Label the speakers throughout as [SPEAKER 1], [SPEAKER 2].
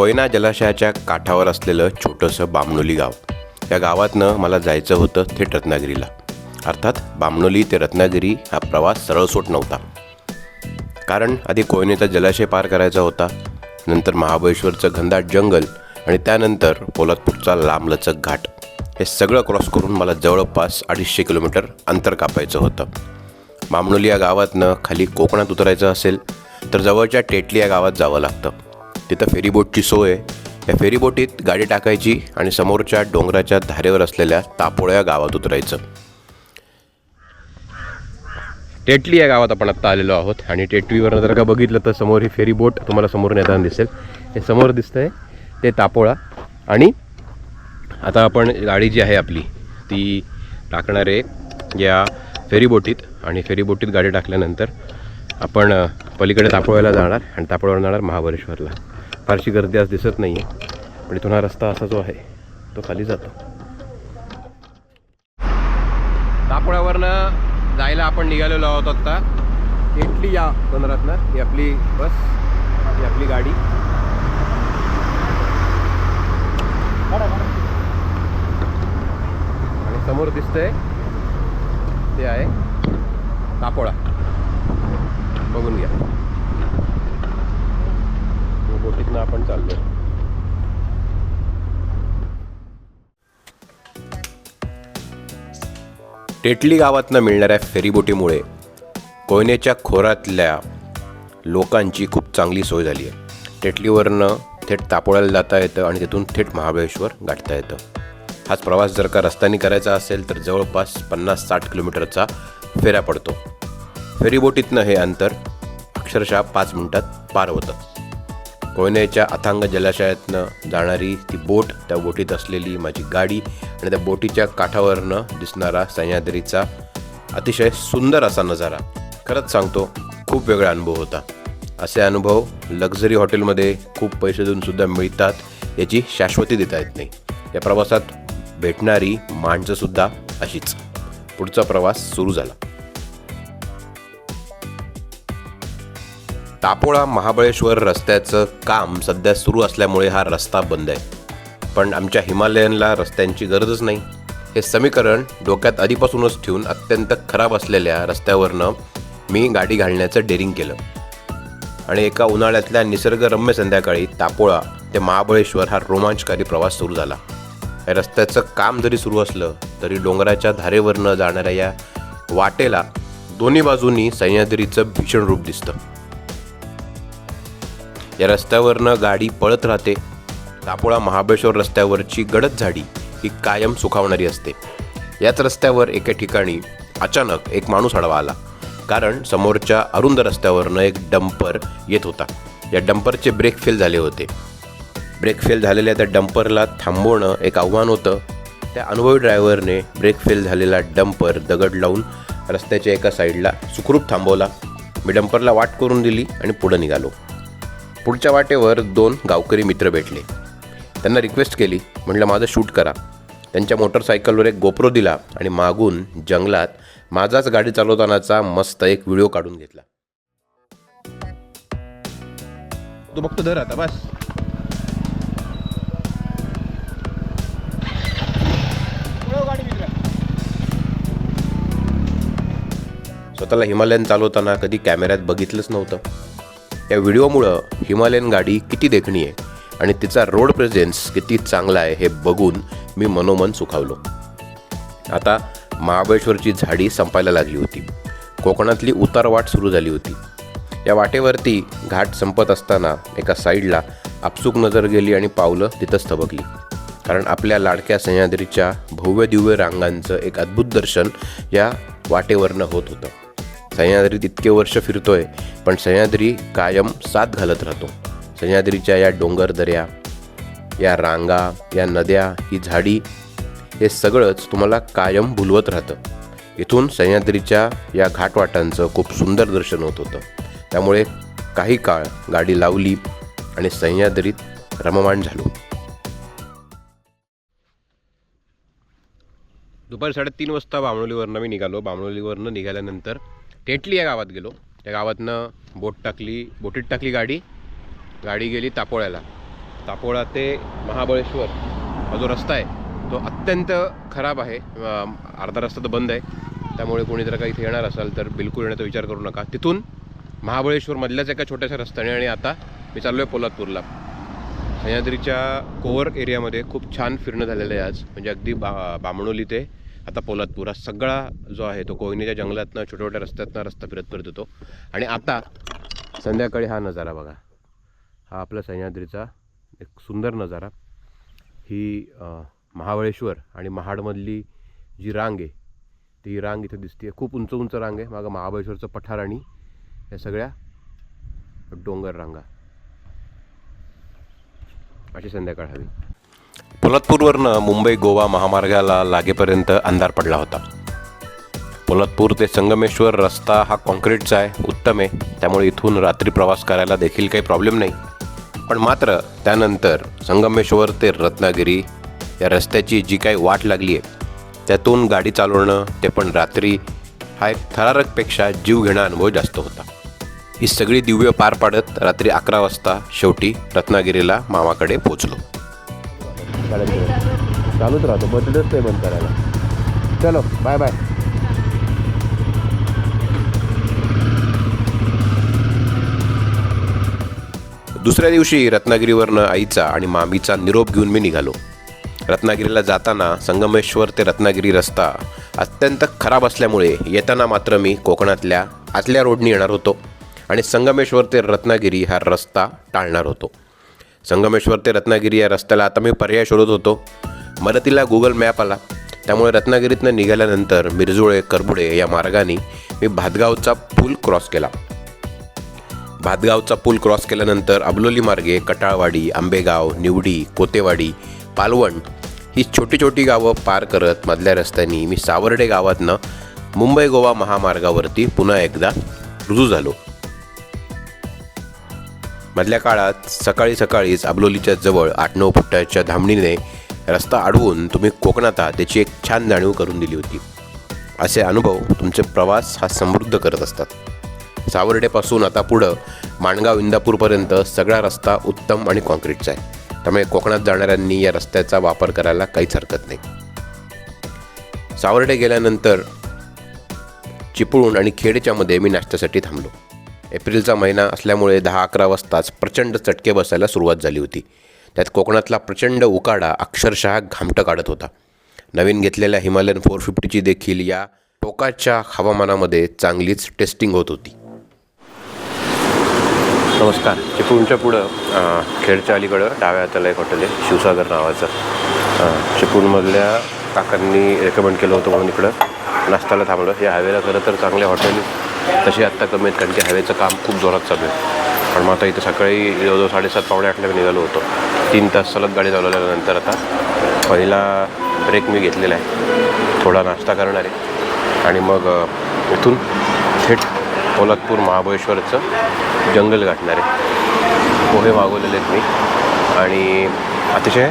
[SPEAKER 1] कोयना जलाशयाच्या काठावर असलेलं छोटंसं बामणोली गाव. या गावातनं मला जायचं होतं थेट रत्नागिरीला. अर्थात बामणोली ते रत्नागिरी हा प्रवास सरळसोट नव्हता. कारण आधी कोयनेचा जलाशय पार करायचा होता. नंतर महाबळेश्वरचं घनदाट जंगल आणि त्यानंतर पोलादपूरचा लांबलचक घाट. हे सगळं क्रॉस करून मला जवळपास अडीचशे किलोमीटर अंतर कापायचं होतं. बामणोली या गावातनं खाली कोकणात उतरायचं असेल तर जवळच्या टेटली या गावात जावं लागतं. तिथं फेरीबोटची सोय आहे. या फेरीबोटीत गाडी टाकायची आणि समोरच्या डोंगराच्या धारेवर असलेल्या तापोळ्या या गावात उतरायचं. टेटली या गावात आपण आत्ता आलेलो आहोत आणि टेटलीवरनं जर का बघितलं तर समोर ही फेरी बोट तुम्हाला समोरून येताना दिसेल. हे समोर दिसतंय ते तापोळा. आणि आता आपण गाडी जी आहे आपली ती टाकणार आहे या फेरीबोटीत आणि फेरीबोटीत गाडी टाकल्यानंतर आपण पलीकडे तापोळ्याला जाणार आणि तापोळ्यावर जाणार महाबळेश्वरला. फारशी गर्दी आज दिसत नाही आहे पण इथून हा रस्ता असा जो आहे तो खाली जातो. तापोळ्यावरनं जायला आपण निघालेलो आहोत आत्ता इटली या बंदरातनं. ही आपली बस ही आपली गाडी. आणि समोर दिसतंय ते आहे दापोळा. बघून घ्या. बोटीतनं आपण चाललोय टेटली गावातनं मिळणाऱ्या फेरीबोटीमुळे कोयनेच्या खोऱ्यातल्या लोकांची खूप चांगली सोय झाली आहे. टेटलीवरनं थेट तापोळ्याला जाता येतं आणि तिथून थेट महाबळेश्वर गाठता येतं. हाच प्रवास जर का रस्त्याने करायचा असेल तर जवळपास पन्नास साठ किलोमीटरचा फेऱ्या पडतो. फेरीबोटीतनं हे अंतर अक्षरशः पाच मिनिटात पार होतं. कोयनेच्या अथांग जलाशयातनं जाणारी ती बोट त्या बोटीत असलेली माझी गाडी आणि त्या बोटीच्या काठावरनं दिसणारा सह्याद्रीचा अतिशय सुंदर असा नजारा. खरंच सांगतो खूप वेगळा अनुभव होता. असे अनुभव लक्झरी हॉटेलमध्ये खूप पैसे देऊन सुद्धा मिळतात याची शाश्वती देता येत नाही. या प्रवासात भेटणारी माणसंसुद्धा अशीच. पुढचा प्रवास सुरू झाला. तापोळा महाबळेश्वर रस्त्याचं काम सध्या सुरू असल्यामुळे हा रस्ता बंद आहे. पण आमच्या हिमालयनला रस्त्यांची गरजच नाही. हे समीकरण डोक्यात आधीपासूनच ठेवून अत्यंत खराब असलेल्या रस्त्यावरनं मी गाडी घालण्याचं डेरिंग केलं. आणि एका उन्हाळ्यातल्या निसर्गरम्य संध्याकाळी तापोळा ते महाबळेश्वर हा रोमांचकारी प्रवास सुरू झाला. या रस्त्याचं काम जरी सुरू असलं तरी डोंगराच्या धारेवरनं जाणाऱ्या या वाटेला दोन्ही बाजूनी सह्याद्रीचं भीषण रूप दिसतं. या रस्त्यावरनं गाडी पळत राहते. दापोळा महाबळेश्वर रस्त्यावरची गडद झाडी ही कायम सुखावणारी असते. याच रस्त्यावर एके ठिकाणी अचानक एक माणूस आडवा आला. कारण समोरच्या अरुंद रस्त्यावरनं एक डंपर येत होता. या डंपरचे ब्रेक फेल झाले होते. ब्रेक फेल झालेल्या त्या डंपरला थांबवणं एक आव्हान होतं. त्या अनुभवी ड्रायव्हरने ब्रेक फेल झालेला डंपर दगड लावून रस्त्याच्या एका साईडला सुखरूप थांबवला. मी डंपरला वाट करून दिली आणि पुढं निघालो. पुढच्या वाटेवर दोन गावकरी मित्र भेटले. त्यांना रिक्वेस्ट केली म्हटलं माझं शूट करा. त्यांच्या मोटरसायकलवर एक गोप्रो दिला आणि मागून जंगलात माझाच गाडी चालवतानाचा मस्त एक व्हिडिओ काढून घेतला. तू बघतो धर आता बस. स्वतःला हिमालयन चालवताना कधी कॅमेऱ्यात बघितलंच नव्हतं. या व्हिडिओमुळं हिमालयन गाडी किती देखणी आहे आणि तिचा रोड प्रेझेन्स किती चांगला आहे हे बघून मी मनोमन सुखावलो. आता महाबळेश्वरची झाडी संपायला लागली होती. कोकणातली उतारवाट सुरू झाली होती. या वाटेवरती घाट संपत असताना एका साईडला आपसूक नजर गेली आणि पावलं तिथंच थबकली. कारण आपल्या लाडक्या सह्याद्रीच्या भव्य दिव्य रांगांचं एक अद्भुत दर्शन या वाटेवरनं होत होतं. सह्याद्रीत इतके वर्ष फिरतोय पण सह्याद्री कायम साथ घालत राहतो. सह्याद्रीच्या या डोंगर दऱ्या या रांगा या नद्या ही झाडी हे सगळंच तुम्हाला कायम भुलवत राहतं. इथून सह्याद्रीच्या या घाटवाटांचं खूप सुंदर दर्शन होत होतं. त्यामुळे काही काळ गाडी लावली आणि सह्याद्रीत रममाण झालो. दुपारी साडेतीन वाजता बामणोलीवरनं मी निघालो. बामणोलीवरनं निघाल्यानंतर टेटली या गावात गेलो. त्या गावातनं बोट टाकली बोटीत टाकली गाडी. गाडी गेली तापोळ्याला. तापोळा ते महाबळेश्वर. हा जो रस्ता आहे तो अत्यंत खराब आहे. अर्धा रस्ता तर बंद आहे. त्यामुळे कोणी जर का इथे येणार असाल तर बिलकुल येण्याचा विचार करू नका. तिथून महाबळेश्वरमधल्याच एका छोट्याशा रस्त्याने आणि आता मी चाललो आहे पोलादपूरला. सह्याद्रीच्या कोवर एरियामध्ये खूप छान फिरणं झालेलं आहे आज. म्हणजे अगदी बा बामणोली ते आता पोलादपूर हा सगळा जो आहे तो कोयनेच्या जंगलातनं छोट्या छोट्या रस्त्यातनं रस्ता फिरत फिरत होतो आणि आता संध्याकाळी हा नजारा बघा. हा आपला सह्याद्रीचा एक सुंदर नजारा. ही महाबळेश्वर आणि महाडमधली जी रांग आहे ती रांग इथे दिसते खूप उंच उंच रांग आहे. मागं महाबळेश्वरचं पठार आणि या सगळ्या डोंगर रांगा. अशी संध्याकाळ हवी. पोलादपूरवरनं मुंबई गोवा महामार्गाला लागेपर्यंत अंधार पडला होता. पोलादपूर ते संगमेश्वर रस्ता हा कॉन्क्रीटचा आहे उत्तम आहे. त्यामुळे इथून रात्री प्रवास करायला देखील काही प्रॉब्लेम नाही. पण मात्र त्यानंतर संगमेश्वर ते रत्नागिरी या रस्त्याची जी काही वाट लागली आहे त्यातून गाडी चालवणं ते पण रात्री हा एक थरारकपेक्षा जीव घेणा अनुभव जास्त होता. ही सगळी दिव्य पार पाडत रात्री अकरा वाजता शेवटी रत्नागिरीला मामाकडे पोचलो चालूच राहतो. बर्थडेच ते बंद करायला. चलो बाय बाय दुसऱ्या दिवशी रत्नागिरीवरनं आईचा आणि मामीचा निरोप घेऊन मी निघालो. रत्नागिरीला जाताना संगमेश्वर ते रत्नागिरी रस्ता अत्यंत खराब असल्यामुळे येताना मात्र मी कोकणातल्या आतल्या रोडनी येणार होतो आणि संगमेश्वर ते रत्नागिरी हा रस्ता टाळणार होतो. संगमेश्वर ते रत्नागिरी या रस्त्याला आता मी पर्याय शोधत होतो. मदतीला गुगल मॅप आला. त्यामुळे रत्नागिरीतनं निघाल्यानंतर मिरजुळे करबुडे या मार्गाने मी भातगावचा पूल क्रॉस केला. भातगावचा पूल क्रॉस केल्यानंतर अबलोली मार्गे कटाळवाडी आंबेगाव निवडी कोतेवाडी पालवण ही छोटी छोटी गावं पार करत मधल्या रस्त्यानी मी सावर्डे गावातनं मुंबई गोवा महामार्गावरती पुन्हा एकदा रुजू झालो. मधल्या काळात सकाळी सकाळीच अबलोलीच्या जवळ आठ नऊ फुटाच्या धामणीने रस्ता अडवून तुम्ही कोकणात आहात त्याची एक छान जाणीव करून दिली होती. असे अनुभव तुमचे प्रवास हा समृद्ध करत असतात. सावर्डेपासून आता पुढं माणगाव इंदापूरपर्यंत सगळा रस्ता उत्तम आणि कॉन्क्रीटचा आहे. त्यामुळे कोकणात जाणाऱ्यांनी या रस्त्याचा वापर करायला काहीच हरकत नाही. सावर्डे गेल्यानंतर चिपळूण आणि खेडच्यामध्ये मी नाश्त्यासाठी थांबलो. एप्रिलचा महिना असल्यामुळे दहा अकरा वाजताच प्रचंड चटके बसायला सुरुवात झाली होती. त्यात कोकणातला प्रचंड उकाडा अक्षरशः घामटं काढत होता. नवीन घेतलेल्या हिमालयन फोर फिफ्टीची देखील या टोकाच्या हवामानामध्ये चांगलीच टेस्टिंग होत होती. नमस्कार. चिपळूणच्या पुढं खेडच्या अलीकडं डाव्या हाताला एक हॉटेल आहे शिवसागर नावाचं. अं, चिपळूणमधल्या काकांनी रेकमेंड केलं होतं म्हणून इकडं. नाश्त्याला थांबलं. या हायवेला खरं तर चांगले हॉटेल तशी आत्ता कमी आहेत कारण की हायवेचं काम खूप जोरात चालू आहे. पण मग आता इथं सकाळी जवळजवळ साडेसात पावणे आठला मी निघालो होतो. तीन तास सलग गाडी चालवल्यानंतर आता पहिला ब्रेक मी घेतलेला आहे. थोडा नाश्ता करणार आहे. आणि मग इथून थेट पोलादपूर महाबळेश्वरचं जंगल गाठणार आहे. पोहे मागवलेले आहेत मी. आणि अतिशय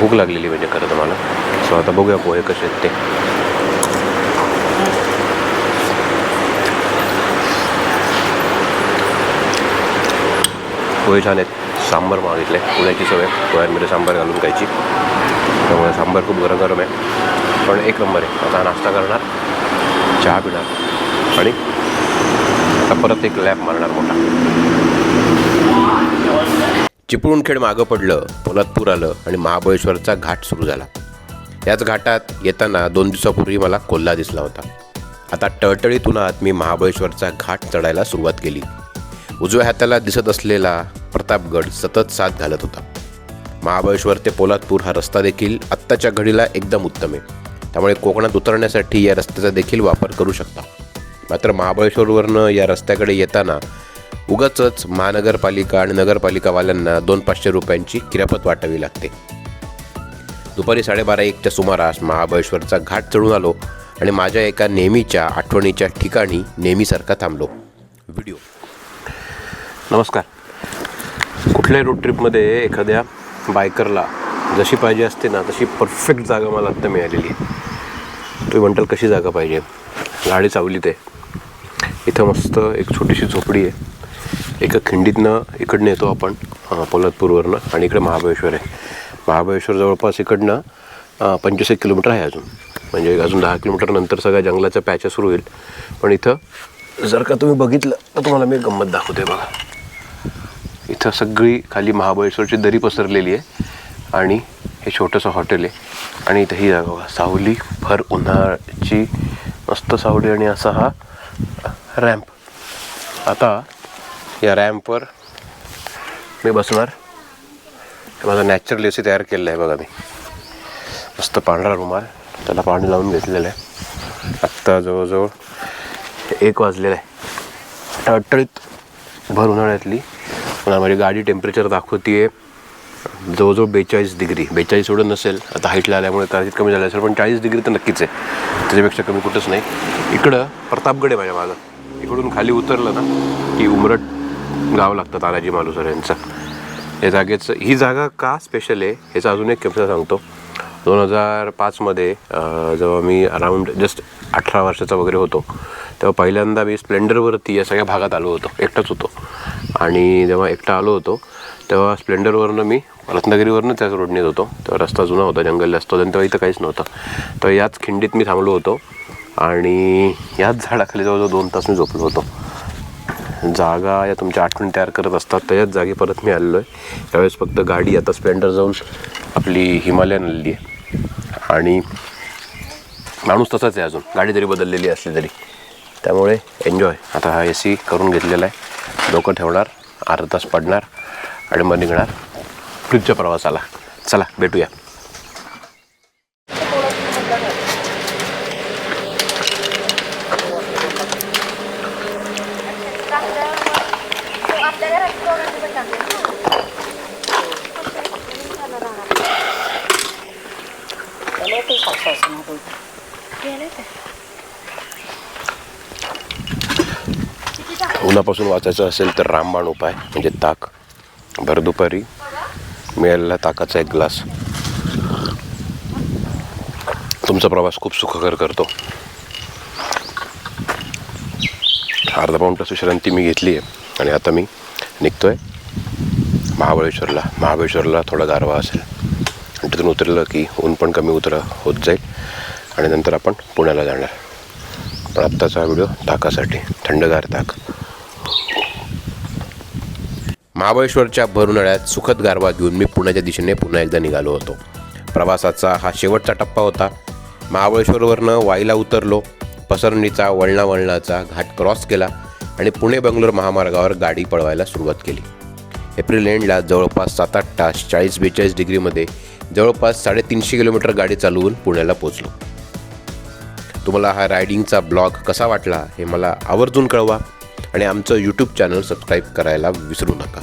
[SPEAKER 1] भूक लागलेली म्हणजे खरं तर मला. सो आता बघूया पोहे कसे आहेत ते. पोहे छान आहेत. सांबार मागितले. पुण्याची सवय. पोह्यांमध्ये सांबार घालून खायची. त्यामुळे सांबार खूप गरम गरम आहे. पण एक नंबर आहे. आता नाश्ता करणार चहा पिणार आणि आता परत एक लॅप मारणार मोठा. चिपळूणखेड मागं पडलं पोलादपूर आलं आणि महाबळेश्वरचा घाट सुरू झाला. याच घाटात येताना दोन दिवसापूर्वी मला कोल्हा दिसला होता. आता टळटळीतून आत मी महाबळेश्वरचा घाट चढायला सुरुवात केली. उजव्या हाताला दिसत असलेला प्रतापगड सतत साथ घालत होता. महाबळेश्वर ते पोलादपूर हा रस्ता देखील आत्ताच्या घडीला एकदम उत्तम आहे. त्यामुळे कोकणात उतरण्यासाठी या रस्त्याचा देखील वापर करू शकता. मात्र महाबळेश्वरवरनं या रस्त्याकडे येताना उगाचच महानगरपालिका आणि नगरपालिकावाल्यांना दोन पाचशे रुपयांची किरापत वाटावी लागते. दुपारी साडेबारा एकच्या सुमारास महाबळेश्वरचा घाट चढून आलो आणि माझ्या एका नेहमीच्या आठवणीच्या ठिकाणी नेहमीसारखा थांबलो. व्हिडिओ. नमस्कार. कुठल्याही रोड ट्रिपमध्ये एखाद्या बायकरला जशी पाहिजे असते ना तशी परफेक्ट जागा मला आत्ता मिळालेली आहे. तुम्ही म्हणताल कशी जागा पाहिजे? गाडी चावलीत आहे. इथं मस्त एक छोटीशी झोपडी आहे. एका खिंडीतनं इकडनं येतो आपण पोलादपूरवरनं आणि इकडे महाबळेश्वर आहे. महाबळेश्वर जवळपास इकडनं पंचवीस एक किलोमीटर आहे अजून. म्हणजे अजून दहा किलोमीटर नंतर सगळ्या जंगलाच्या पॅच्या सुरू होईल. पण इथं जर का तुम्ही बघितलं तर तुम्हाला मी गंमत दाखवते बघा. इथं सगळी खाली महाबळेश्वरची दरी पसरलेली आहे आणि हे छोटंसं हॉटेल आहे. आणि इथं ही जागा बघा सावली भर उन्हाळ्याची मस्त सावली आणि असा हा रॅम्प. आता या रॅम्पवर मी बसणार. हे माझा नॅचरल एसी तयार केलेला आहे बघा मी. मस्त पांढरा रुमाल त्याला पाणी लावून घेतलेलं आहे. आत्ता जवळजवळ एक वाजलेलं आहे. टळटळीत भर उन्हाळ्यातली मला माझी गाडी टेम्परेचर दाखवते जवळजवळ बेचाळीस डिग्री. बेचाळीस एवढं नसेल. आता हाईटला आल्यामुळे कदाचित कमी झालं असेल पण चाळीस डिग्री तर नक्कीच आहे. त्याच्यापेक्षा कमी कुठंच नाही. इकडं प्रतापगड आहे माझ्या माझं इकडून खाली उतरलं ना की उमरट गाव लागतं तानाजी मालुसर यांचं. या जागेचं ही जागा का स्पेशल आहे ह्याचा अजून एक किमसा सांगतो. दोन हजार पाचमध्ये जेव्हा मी अराऊंड जस्ट अठरा वर्षाचा वगैरे होतो तेव्हा पहिल्यांदा मी स्प्लेंडरवरती या सगळ्या भागात आलो होतो. एकटाच होतो. आणि जेव्हा एकटा आलो होतो तेव्हा स्प्लेंडरवरनं मी रत्नागिरीवरनं त्याच रोडने होतो तेव्हा रस्ता जुना होता जंगल जास्त होतं आणि तेव्हा इथं काहीच नव्हतं. तर याच खिंडीत मी थांबलो होतो. आणि याच झाडाखाली जवळजवळ दोन तास मी झोपलो होतो. जागा या तुमच्या आठवण तयार करत असतात त्याच जागी परत मी आलेलो आहे त्यावेळेस फक्त गाडी आता स्प्लेंडर जाऊन आपली हिमालयन आलेली आहे. आणि माणूस तसाच आहे अजून. गाडी जरी बदललेली असली तरी. त्यामुळे एन्जॉय. आता हा ए सी करून घेतलेला आहे. डोकं ठेवणार अर्धा तास पडणार आणि मग निघणार ट्रिपच्या प्रवासाला. चला भेटूया.
[SPEAKER 2] आपल्या घरात दोघांचे पण टाकले
[SPEAKER 1] उन्हापासून वाचायचं असेल तर रामबाण उपाय म्हणजे ताक. भर दुपारी मिळालेला ताकाचा एक ग्लास. तुमचा प्रवास खूप सुखकर करतो. अर्धा पाऊण तास विश्रांती मी घेतली आहे आणि आता मी निघतो आहे महाबळेश्वरला. महाबळेश्वरला थोडा गारवा असेल. आणि तिथून उतरलं की ऊन पण कमी उतरा होत जाईल. आणि नंतर आपण पुण्याला जाणार. पण आत्ताचा व्हिडिओ ताकासाठी थंडगार ताक महाबळेश्वरच्या भरुनळ्यात सुखद गारवा घेऊन मी पुण्याच्या दिशेने पुन्हा एकदा निघालो होतो. प्रवासाचा हा शेवटचा टप्पा होता. महाबळेश्वरवरनं वाईला उतरलो. पसरणीचा वळणा वळणाचा घाट क्रॉस केला आणि पुणे बंगलोर महामार्गावर गाडी पळवायला सुरुवात केली. एप्रिल एंडला जवळपास सात आठ तास चाळीस बेचाळीस डिग्रीमध्ये जवळपास साडेतीनशे किलोमीटर गाडी चालवून पुण्याला पोचलो तुम्हाला हा रायडिंगचा ब्लॉग कसा वाटला हे मला आवर्जून कळवा आणि आमचं यूट्यूब चॅनल सबस्क्राईब करायला विसरू नका.